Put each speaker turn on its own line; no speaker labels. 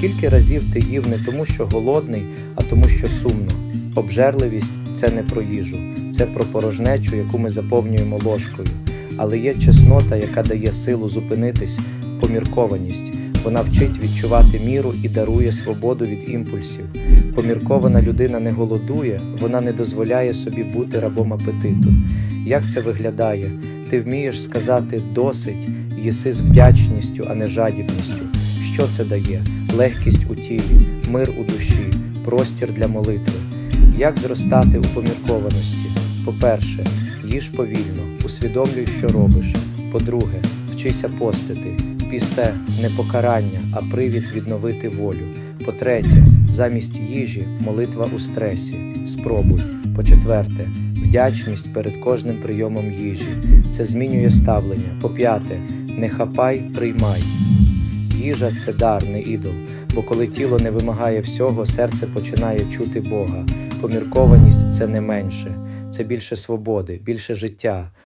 Скільки разів ти їв не тому, що голодний, а тому, що сумно. Обжерливість це не про їжу, це про порожнечу, яку ми заповнюємо ложкою. Але є чеснота, яка дає силу зупинитись, поміркованість. Вона вчить відчувати міру і дарує свободу від імпульсів. Поміркована людина не голодує, вона не дозволяє собі бути рабом апетиту. Як це виглядає? Ти вмієш сказати досить, їси з вдячністю, а не жадібністю. Що це дає? Легкість у тілі, мир у душі, простір для молитви. Як зростати у поміркованості? По-перше, їж повільно, усвідомлюй, що робиш. По-друге, вчися постити. Пісте не покарання, а привід відновити волю. По-третє, замість їжі молитва у стресі. Спробуй. По-четверте, вдячність перед кожним прийомом їжі. Це змінює ставлення. По-п'яте, не хапай, приймай. Їжа це дар, не ідол, бо коли тіло не вимагає всього, серце починає чути Бога. Поміркованість це не менше, це більше свободи, більше життя.